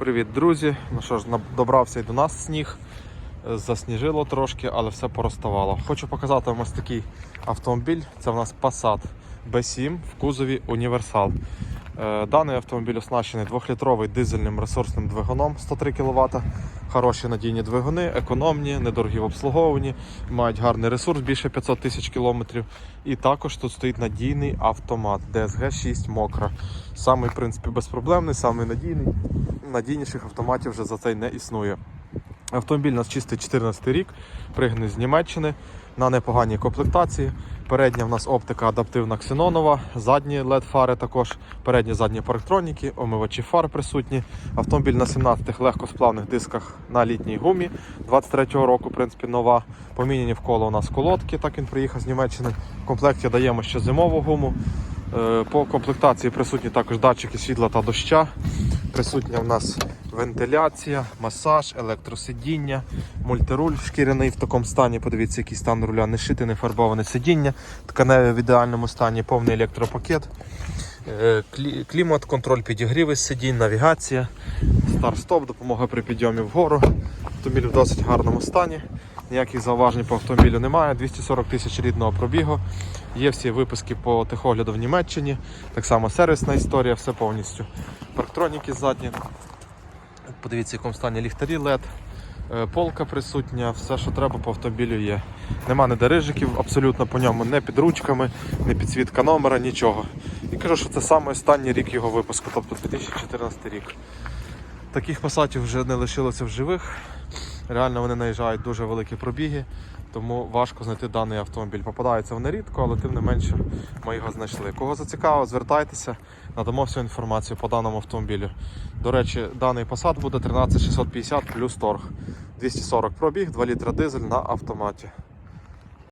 Привіт, друзі! Ну що ж, добрався і до нас сніг. Е, Засніжило трошки, але все пороставало. Хочу показати вам ось такий автомобіль. Це в нас Passat B7 в кузові Універсал. Е, Даний автомобіль оснащений 2-літровий дизельним ресурсним двигуном 103 кВт. Хороші надійні двигуни, економні, недорогі в обслуговуванні, мають гарний ресурс більше 500 тисяч кілометрів. І також тут стоїть надійний автомат DSG 6 мокра. Самий, в принципі, безпроблемний, самий надійний. Надійніших автоматів вже за цей не існує. Автомобіль у нас чистий 14 рік, пригнаний з Німеччини на непоганій комплектації. Передня в нас оптика адаптивна ксенонова, задні LED фари також, передні задні парктроніки, омивачі фар присутні. Автомобіль на 17-х легкосплавних дисках на літній гумі 23-го року, в принципі, нова. Поміняні вколо у нас колодки, так він приїхав з Німеччини. В комплекті даємо ще зимову гуму. Е, По комплектації присутні також датчики світла та доща. Присутня в нас вентиляція, масаж, електросидіння, мультируль шкіряний в такому стані. Подивіться, який стан руля, не шите, не фарбоване сидіння, тканеве в ідеальному стані, повний електропакет, Е, клімат, контроль підігріви сидінь, навігація, старт-стоп, допомога при підйомі вгору. Автомобіль в досить гарному стані. Ніяких зауважень по автомобілю немає. 240 тисяч рідного пробігу. Є всі виписки по техогляду в Німеччині. Так само сервісна історія, все повністю. Парктроніки задні. Подивіться, в якому стані ліхтарі LED. Е, Полка присутня, все, що треба по автомобілю є. Нема ніде рижиків, абсолютно по ньому, не під ручками, не підсвітка номера, нічого. І кажу, що це саме останній рік його випуску, тобто 2014 рік. Таких пасатів вже не лишилося в живих. Реально вони наїжджають дуже великі пробіги, тому важко знайти даний автомобіль. Попадаються вони рідко, але тим не менше ми його знайшли. Кого зацікавило, звертайтеся, надамо всю інформацію по даному автомобілю. До речі, даний посад буде 13650 плюс торг. 240 пробіг, 2 літра дизель на автоматі.